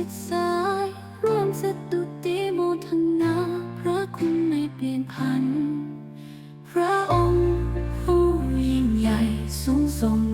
ิทสายร่วมสตุติโมทนาพระคุณไม่เปลี่ยนพัน พระองค์ผู้ยิ่งใหญ่สูงส่ง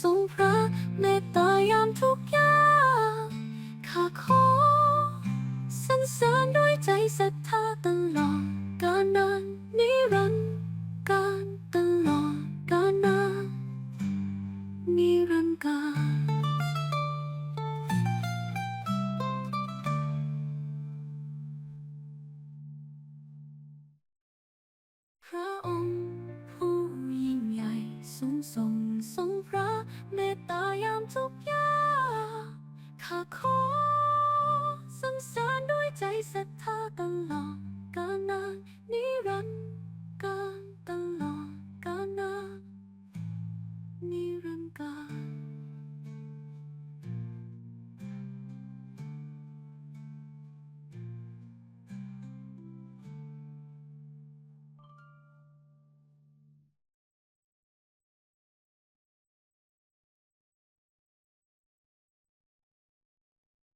ทรงพระเมตตายามทุกยากข้าขอสรนเสานด้วยใจศรัทธาตลอดกาลน,นิรันดร์การตลอดกาลน,นิรันดร์การพระองค์ผู้ยิ่งใหญ่สูงส่ง run.